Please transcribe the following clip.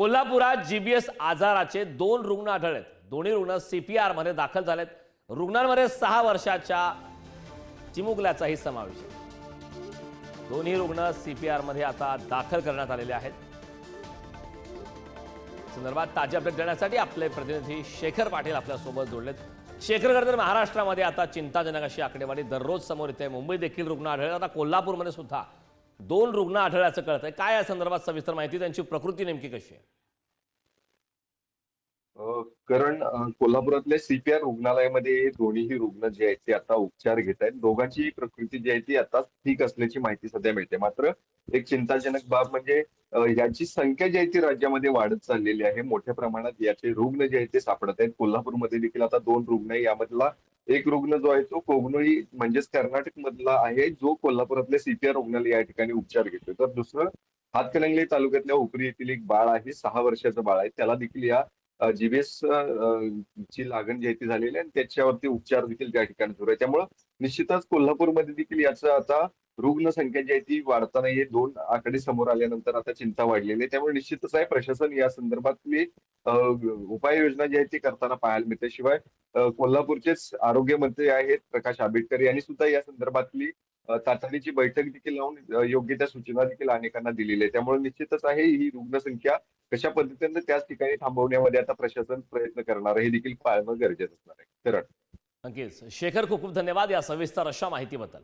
कोल्हापुरात जीबीएस आजाराचे दोन रुग्ण आढळलेत. दोन्ही रुग्ण सीपीआरमध्ये दाखल झालेत. रुग्णांमध्ये सहा वर्षाच्या चिमुकल्याचाही समावेश आहे. दोन्ही रुग्ण सीपीआरमध्ये आता दाखल करण्यात आलेले आहेत. संदर्भात ताजे अपडेट देण्यासाठी आपले प्रतिनिधी शेखर पाटील आपल्यासोबत जोडलेत. शेखर तर महाराष्ट्रामध्ये आता चिंताजनक अशी आकडेवारी दररोज समोर येते. मुंबई देखील रुग्ण आढळले. आता कोल्हापूरमध्ये सुद्धा दोन रुग्ण आढळल्याचं कळत आहे काय या संदर्भात सविस्तर माहिती? त्यांची प्रकृती नेमकी कशी आहे? कारण कोल्हापुरातल्या सीपीआर रुग्णालयामध्ये दोन्हीही रुग्ण जे आहेत ते आता उपचार घेत आहेत. दोघांची प्रकृती जी आहे ती आता ठीक असल्याची माहिती सध्या मिळते. मात्र एक चिंताजनक बाब म्हणजे याची संख्या जी आहे ती राज्यामध्ये वाढत चाललेली आहे. मोठ्या प्रमाणात याचे रुग्ण जे आहेत ते सापडत आहेत. कोल्हापूरमध्ये देखील आता दोन रुग्ण यामधला एक रुग्ण जो आहे तो कोगनोळी म्हणजेच कर्नाटक मधला आहे जो कोल्हापुरातल्या सीपीआर रुग्णालय या ठिकाणी उपचार घेतोय. तर दुसरं हातकणंगले तालुक्यातल्या उपरी येथील एक बाळ आहे सहा वर्षाचं बाळ आहे. त्याला देखील या जीबीएस ची लागण जी आहे ती झालेली आहे आणि त्याच्यावरती उपचार देखील त्या ठिकाणी सुरू आहे. त्यामुळं निश्चितच कोल्हापूरमध्ये देखील याचा आता रुग्णसंख्या जी आहे ती वाढताना हे दोन आकडे समोर आल्यानंतर आता चिंता वाढलेली आहे. त्यामुळे निश्चितच आहे प्रशासन या संदर्भातली मी उपाययोजना जी आहे ती करताना पाहायला मिळते. शिवाय कोल्हापूरचेच आरोग्य मंत्री आहेत प्रकाश आंबेडकर यांनी सुद्धा या संदर्भातली तातडीची बैठक देखील लावून योग्य त्या सूचना देखील अनेकांना दिलेल्या आहे त्यामुळे निश्चितच आहे ही रुग्णसंख्या कशा पद्धतीने त्याच ठिकाणी थांबवण्यामध्ये आता प्रशासन प्रयत्न करणार हे देखील पाळणं गरजेचं असणार आहे. करण नक्कीच. शेखर खूप खूप धन्यवाद या सविस्तर अशा माहितीबद्दल.